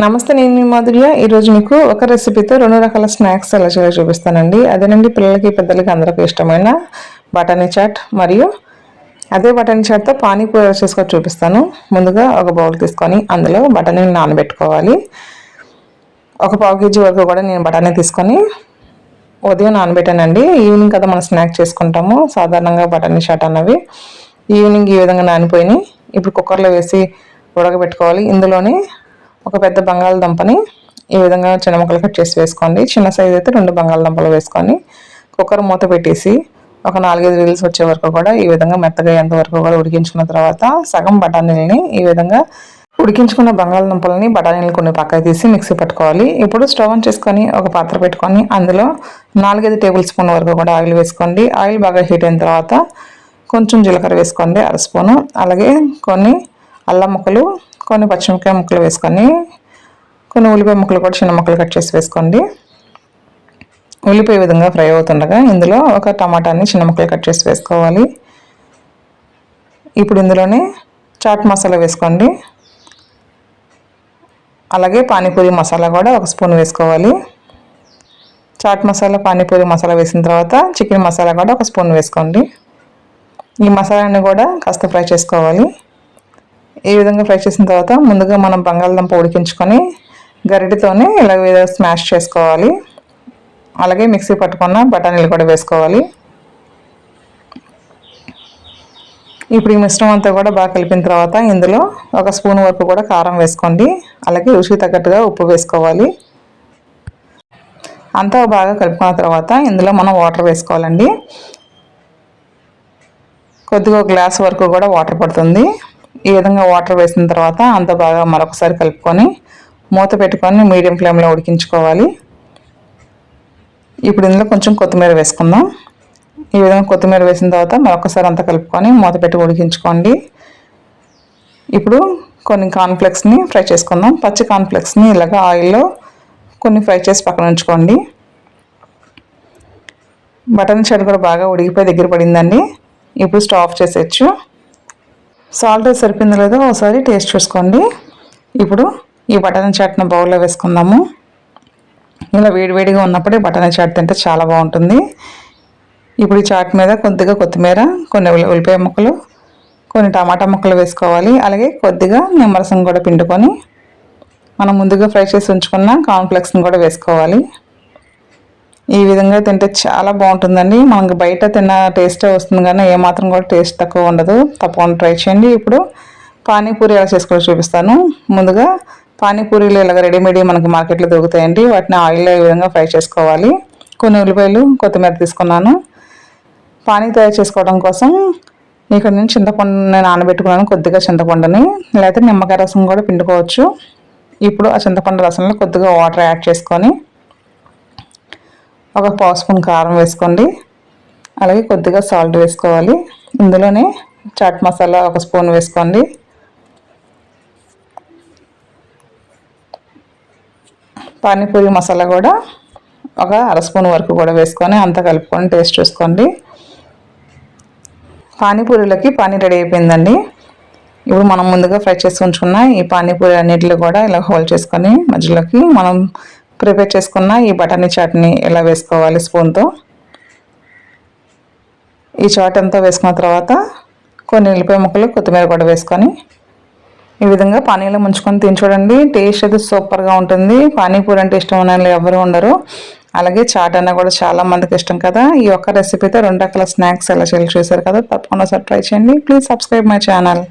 నమస్తే నేను మీ మాధుర్య. ఈరోజు మీకు ఒక రెసిపీతో రెండు రకాల స్నాక్స్ ఎలా చేయాలో చూపిస్తానండి. అదేనండి పిల్లలకి పెద్దలకి అందరికీ ఇష్టమైన బఠానీ చాట్ మరియు అదే బటానీ చాట్తో పానీపూరి చేసుకొని చూపిస్తాను. ముందుగా ఒక బౌల్ తీసుకొని అందులో బటానీని నానబెట్టుకోవాలి. ఒక పావు కేజీ వరకు కూడా నేను బఠానీ తీసుకొని ఉదయం నానబెట్టానండి. ఈవినింగ్ కదా మనం స్నాక్ చేసుకుంటాము. సాధారణంగా బటానీ చాట్ అన్నవి ఈవినింగ్ ఈ విధంగా నానిపోయినాయి. ఇప్పుడు కుక్కర్లో వేసి ఉడకబెట్టుకోవాలి. ఇందులోనే ఒక పెద్ద బంగాళదుంపని ఈ విధంగా చిన్న ముక్కలు కట్ చేసి వేసుకోండి. చిన్న సైజ్ అయితే రెండు బంగాళదుంపలు వేసుకొని కుక్కర్ మూత పెట్టేసి ఒక నాలుగైదు రీల్స్ వచ్చే వరకు కూడా ఈ విధంగా మెత్తగా ఎంత వరకు కూడా ఉడికించుకున్న తర్వాత సగం బఠానీలని ఈ విధంగా ఉడికించుకున్న బంగాళదుంపలని బఠానీలు కొన్ని పక్కకి తీసి మిక్సీ పట్టుకోవాలి. ఇప్పుడు స్టవ్ ఆన్ చేసుకొని ఒక పాత్ర పెట్టుకొని అందులో నాలుగైదు టేబుల్ స్పూన్ వరకు కూడా ఆయిల్ వేసుకోండి. ఆయిల్ బాగా హీట్ అయిన తర్వాత కొంచెం జీలకర్ర వేసుకోండి అర స్పూను. అలాగే కొన్ని అల్లం ముక్కలు కొన్ని పచ్చిమిరపకాయ ముక్కలు వేసుకొని కొన్ని ఉల్లిపాయ ముక్కలు కూడా చిన్న ముక్కలు కట్ చేసి వేసుకోండి. ఉల్లిపాయ విధంగా ఫ్రై అవుతుండగా ఇందులో ఒక టమాటాని చిన్న ముక్కలు కట్ చేసి వేసుకోవాలి. ఇప్పుడు ఇందులోనే చాట్ మసాలా వేసుకోండి. అలాగే పానీపూరి మసాలా కూడా ఒక స్పూన్ వేసుకోవాలి. చాట్ మసాలా పానీపూరి మసాలా వేసిన తర్వాత చికెన్ మసాలా కూడా ఒక స్పూన్ వేసుకోండి. ఈ మసాలాని కూడా కాస్త ఫ్రై చేసుకోవాలి. ఈ విధంగా ఫ్రై చేసిన తర్వాత ముందుగా మనం బంగాళదుంప ఉడికించుకొని గరిటెతోనే ఇలా స్మాష్ చేసుకోవాలి. అలాగే మిక్సీ పట్టుకున్న బఠానీలు కూడా వేసుకోవాలి. ఇప్పుడు ఈ మిశ్రమం అంతా కూడా బాగా కలిపిన తర్వాత ఇందులో ఒక స్పూన్ వరకు కూడా కారం వేసుకోండి. అలాగే రుచికి తగ్గట్టుగా ఉప్పు వేసుకోవాలి. అంతా బాగా కలుపుకున్న తర్వాత ఇందులో మనం వాటర్ వేసుకోవాలండి. కొద్దిగా గ్లాస్ వరకు కూడా వాటర్ పడుతుంది. ఈ విధంగా వాటర్ వేసిన తర్వాత అంత బాగా మరొకసారి కలుపుకొని మూత పెట్టుకొని మీడియం ఫ్లేమ్లో ఉడికించుకోవాలి. ఇప్పుడు ఇందులో కొంచెం కొత్తిమీర వేసుకుందాం. ఈ విధంగా కొత్తిమీర వేసిన తర్వాత మరొకసారి అంతా కలుపుకొని మూత పెట్టి ఉడికించుకోండి. ఇప్పుడు కొన్ని కాన్ఫ్లెక్స్ని ఫ్రై చేసుకుందాం. పచ్చి కాన్ఫ్లెక్స్ని ఇలాగ ఆయిల్లో కొన్ని ఫ్రై చేసి పక్కన ఉంచుకోండి. బటన్ చెడు కూడా బాగా ఉడికిపోయి దగ్గర పడిందండి. ఇప్పుడు స్టవ్ ఆఫ్ చేసేయచ్చు. సాల్ట్ సరిపోయిందో లేదో ఒకసారి టేస్ట్ చూసుకోండి. ఇప్పుడు ఈ బటానీ చాట్ని బౌల్లో వేసుకుందాము. ఇలా వేడివేడిగా ఉన్నప్పుడే బటానీ చాట్ తింటే చాలా బాగుంటుంది. ఇప్పుడు ఈ చాట్ మీద కొద్దిగా కొత్తిమీర కొన్ని ఉల్లిపాయ ముక్కలు కొన్ని టమాటా ముక్కలు వేసుకోవాలి. అలాగే కొద్దిగా నిమ్మరసం కూడా పిండుకొని మనం ముందుగా ఫ్రై చేసి ఉంచుకున్న కాన్ఫ్లెక్స్ని కూడా వేసుకోవాలి. ఈ విధంగా తింటే చాలా బాగుంటుందండి. మనకు బయట తిన్న టేస్టే వస్తుంది కానీ ఏమాత్రం కూడా టేస్ట్ తక్కువ ఉండదు. తప్పకుండా ట్రై చేయండి. ఇప్పుడు పానీపూరి ఎలా చేసుకోవాలో చూపిస్తాను. ముందుగా పానీపూరీలు ఇలాగ రెడీమేడ్ మనకి మార్కెట్లో దొరుకుతాయండి. వాటిని ఆయిల్లో ఈ విధంగా ఫ్రై చేసుకోవాలి. కొన్ని ఉల్లిపాయలు కొత్తిమీర తీసుకున్నాను. పానీ తయారు చేసుకోవడం కోసం ఇక్కడ నేను చింతపండుని నానబెట్టుకున్నాను. కొద్దిగా చింతపండుని. లేకపోతే నిమ్మకాయ రసం కూడా పిండుకోవచ్చు. ఇప్పుడు ఆ చింతపండు రసంలో కొద్దిగా వాటర్ యాడ్ చేసుకొని ఒక పావు స్పూన్ కారం వేసుకోండి. అలాగే కొద్దిగా సాల్ట్ వేసుకోవాలి. ఇందులోనే చాట్ మసాలా ఒక స్పూన్ వేసుకోండి. పానీపూరి మసాలా కూడా ఒక అర స్పూన్ వరకు కూడా వేసుకొని అంతా కలుపుకొని టేస్ట్ చూసుకోండి. పానీపూరిలోకి పానీ రెడీ అయిపోయిందండి. ఇప్పుడు మనం ముందుగా ఫ్రై చేసి ఉంచుకున్న ఈ పానీపూరి అన్నిటిలో కూడా ఇలా హోల్డ్ చేసుకొని మధ్యలోకి మనం ప్రిపేర్ చేసుకున్న ఈ బఠానీ చాట్ని ఎలా వేసుకోవాలి స్పూన్తో? ఈ చాట్ అంతా వేసుకున్న తర్వాత కొన్ని ఉల్లిపాయ ముక్కలు కొత్తిమీర కూడా వేసుకొని ఈ విధంగా పానీలో ముంచుకొని తిని చూడండి. టేస్ట్ అయితే సూపర్గా ఉంటుంది. పానీపూరి అంటే ఇష్టం ఉన్న ఎవరు ఉండరు. అలాగే చాట్ అన్న కూడా చాలా మందికి ఇష్టం కదా. ఈ ఒక్క రెసిపీతో రెండు రకాల స్నాక్స్ ఎలా చేయాలి చూసారు కదా. తప్పకుండా సార్ ట్రై చేయండి. Please subscribe my channel.